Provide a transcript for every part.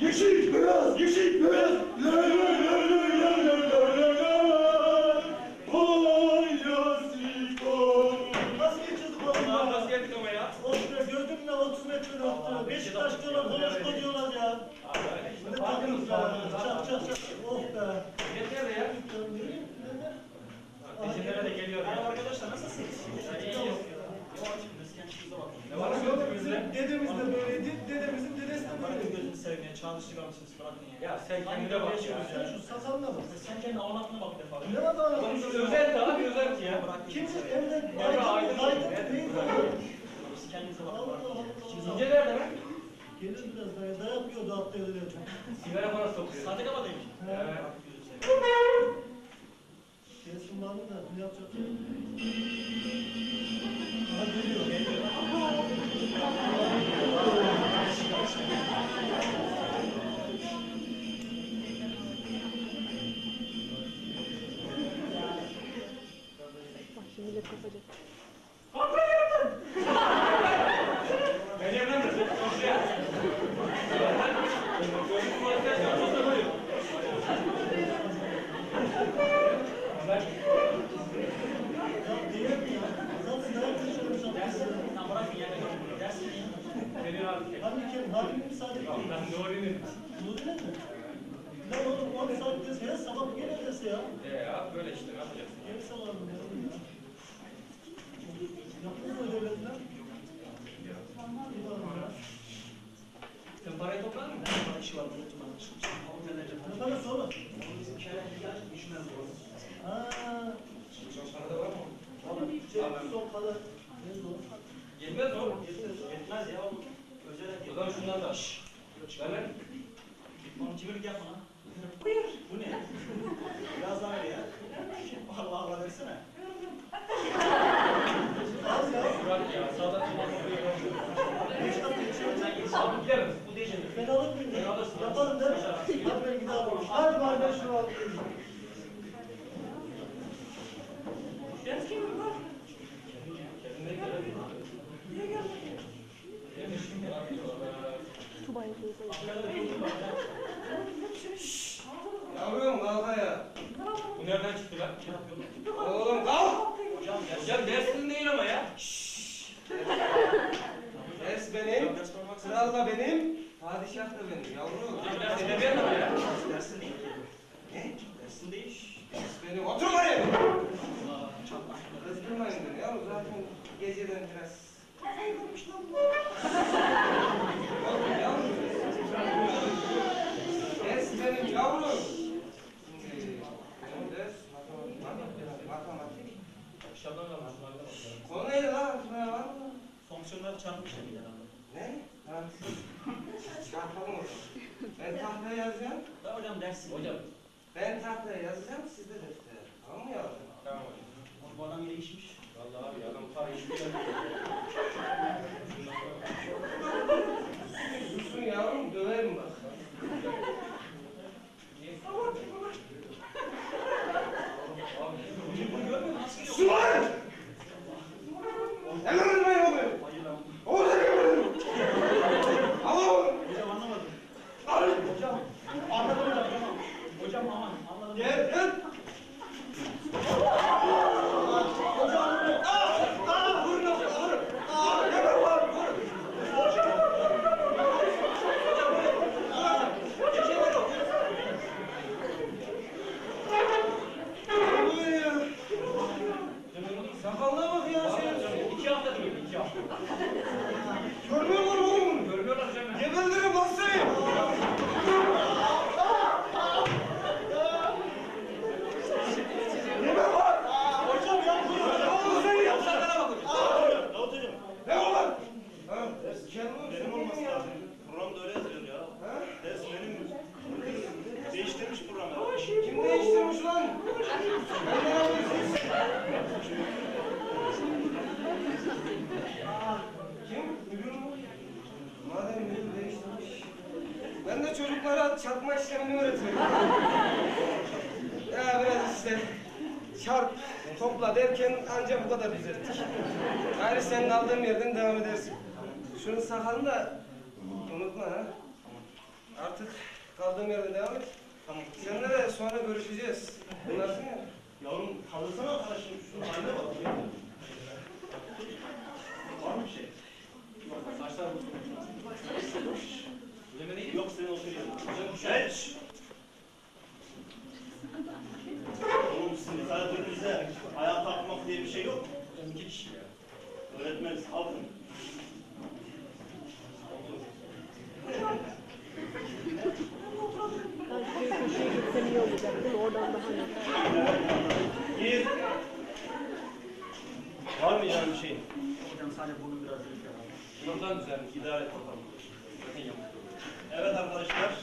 Yeşil, beyaz, yeşil, beyaz. La la la la la la la la la. Nasıl geçirdik oğlum Lan ya? nasıl geldik ama ya? Boş ver gördün mü 30 metre attı. Beşiktaş diyorlar ya. Ne takıyorsun ya? Çak çak çak. Oh be. Millet nerede ya? Peşinlere de geliyor ya. Arkadaşlar nasılsınız? Ne var mı yok bizde? Dedemiz de böyleydi, dedemizin dedesi de böyleydi. Sevmeye çalıştıramışsınız bırakın ya. Ya sen kendine bak ya. Sen şu sakalına bak. Sen kendi avlatına bak defa. Ne var? Oğlum şu özel de abi özel ki ya. Kimse evde aydın, Aydın. değil. Kendinize Allah bakın. Allah. İnce nerede lan? Gelir biraz daha dayak yiyordu altta evde. Sigara bana sokuyor. Sadık ama demiş. Evet. Kesin vardı da ne yapacak? Hakim, hakim müsaade ediyor. Ben Nuri'nin. Nuri'nin mi? Lan oğlum 10 saat diyorsa ya sabah bu gene ödese ya. E ya böyle işte ne yapacaksın? Geri salalım ya. Yapılır mı devletler? Sen parayı toplar mı? Ne var işi var bunu tutmanın çıkmış. Ne bana sorma. Şeref ya düşmez bu. Haa. Çok parada var mı? Valla. Şey, son kalı. Ne zor? Yetmez oğlum. Yetmez ya oğlum. Bakalım şundan da. Böyle. Onu çevirip yapma lan. Buyur. Bu ne? Biraz daha öyle ya. Allah Allah versene. Az ya. Bırak ya. Sağdan Abi şey gidemez. Bu diyeceğim. Ben alır mıyım? Ben alırsın. Yapalım değil mi? Hadi ben gidip alalım. Hadi bari ben şunu alayım. Ders kim var? Yavrum kalk ayağa. Bu nereden çıktı lan? Oğlum kalk. Ya dersin değil ama ya. Ders benim, kral da benim, padişah da benim yavrum. Ders edebiyat ama ya. Dersin değil. Ne? Dersin değil. Ders benim. Oturmayın. Kızdırmayın beni yavrum zaten geceden biraz... Oğlum yavrum. Ders benim yavrum. Şimdi benim ders matematik. Matematik. Şaban kalmış. şunlardan bakalım. Konu neydi lan? Şuraya var mı? Fonksiyonlar çarpmış da bir adam. Ne? Ha, O zaman. Ben tahtaya yazacağım. Da hocam dersin. Hocam. Ben tahtaya yazacağım, siz de deftere. Tamam mı yavrum? Tamam hocam. Bu adam yine işmiş. Vallahi abi adam para işi bilen. Dursun yavrum, döverim bak. Su var! Hemen ölmeyin o beni! Oğlum sen geberin! Al oğlum! Hocam anlamadım. Al! Hocam. Anladım hocam. Tamam. Hocam aman. Anladım. Gel, gel! Hocam! Aa! Aa! Vurun oğlum, vurun! Aa! Hemen var, vurun! Bu ne ya? Sakalına bak ya senin. İki hafta değil, iki hafta. Görmüyor musun oğlum? Görmüyorlar hocam ya. Geberdirim lan seni. Ne ben var? Hocam yapmıyor. Ne oldu sen ya? Sakala bak hocam. Davut hocam. Ne o lan? Ha? Kendin Benim olması lazım. Programda öyle yazıyor ya. Ha? Ders benim. Değiştirmiş programı. Kim değiştirmiş lan? Ben ne yapıyorsun? Kim? Müdür mü? Madem müdür değiştirmiş. Ben de çocuklara çarpma işlemini öğretiyorum. ya biraz işte çarp, topla derken ancak bu kadar düzelttik. Gayrı senin aldığın yerden devam edersin. Şunun sakalını da unutma ha. kaldığım yerde devam et. Tamam. Seninle de sonra görüşeceğiz. Bunlarsın ya. Yavrum kaldırsana arkadaşım. Şunun haline bak. Var mı bir şey? Saçlar bu. Oradan daha iyi. Gir. Var mı yani bir şeyin? Hocam sadece bunu biraz yapalım. Şuradan düzenli idare et bakalım. Evet arkadaşlar.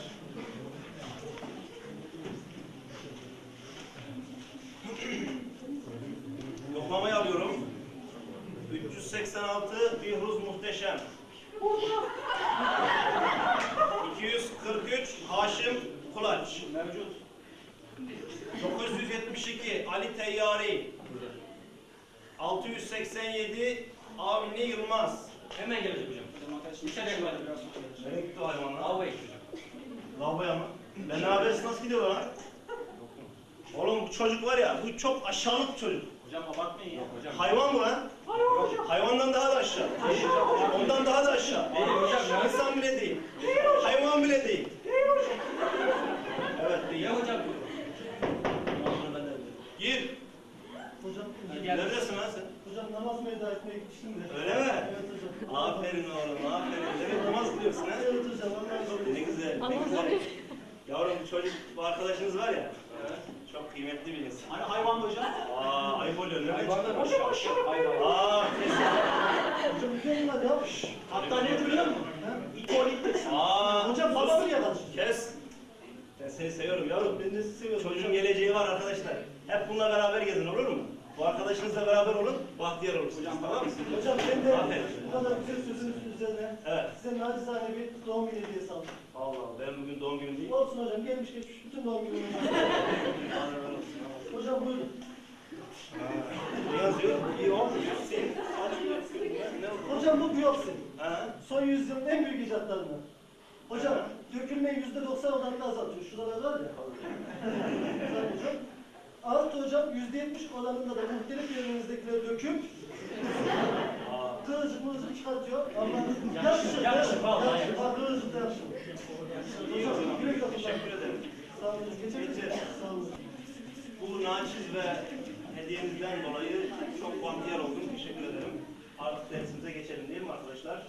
Yoklamayı alıyorum. 386 Bihruz Muhteşem. 243 Haşim Kulaç. Mevcut. 972 Ali Teyyari. 687 Avni Yılmaz. Hemen gelecek hocam. Hocam biraz sonra gelecek. Nereye gitti o hayvanlar? Lavaboya gideceğim. Lavaboya mı? Ben ne habersiz nasıl gidiyor lan? Oğlum bu çocuk var ya, bu çok aşağılık bir çocuk. Hocam abartmayın ya. Hocam. Hayvan bu lan. Hayvandan daha da aşağı. Ondan daha da aşağı. Değil hocam. İnsan bile değil. Hayvan bile değil. Evet değil. Ya hocam. Gir. Hocam, Neredesin lan sen? hocam namaz mı eda etmeye gitmiştim de. Öyle mi? Evet hocam. Aferin oğlum, aferin. Kılıyorsun ha? Evet hocam, Ne güzel, ne güzel. Yavrum bu çocuk, bu arkadaşınız var ya, çok kıymetli bir insan. Hani hayvan hocam? Aa, ayıp oluyor. Nereden Hayvan çıktı? da hocam. Hayvan. Aa, kesin. Hocam ülkenin adı ya. Hatta ne biliyor musun? İtolik. Aa, Hocam baba mı yalancı? Kes. Ben seni seviyorum yavrum. Ben de sizi seviyorum. Çocuğun geleceği var arkadaşlar. Hep bununla beraber gezin olur mu? Bu arkadaşınızla beraber olun, bahtiyar olursunuz. Hocam tamam mı? Hocam ben de bu kadar güzel sözünüz üzerine Evet. size nacizane bir doğum günü hediyesi aldım. Allah Allah, benim bugün doğum günüm değil. Olsun hocam, gelmiş geçmiş bütün doğum günlerimi Hocam buyurun. Ne yazıyor? İyi olmuş. Senin. Ne oldu? Hocam bu biyopsi. Ha? Son yüzyılın en büyük icatlarından. Hocam dökülmeyi yüzde doksan oranında azaltıyor. Şuralar var ya. Hocam. Artı hocam yüzde yetmiş oranında da muhtelif yerlerinizdekileri döküp Kıvırcık mıvırcık çıkartıyor. Ama yakışır. yakışır, vallahi yakışır. Ha, Kıvırcık da yakışır. Teşekkür ederim. Sağ olun. Miyim? Sağ olun. Bu naçiz ve hediyenizden dolayı çok bahtiyar oldum. Teşekkür ederim. Artık dersimize geçelim değil mi arkadaşlar?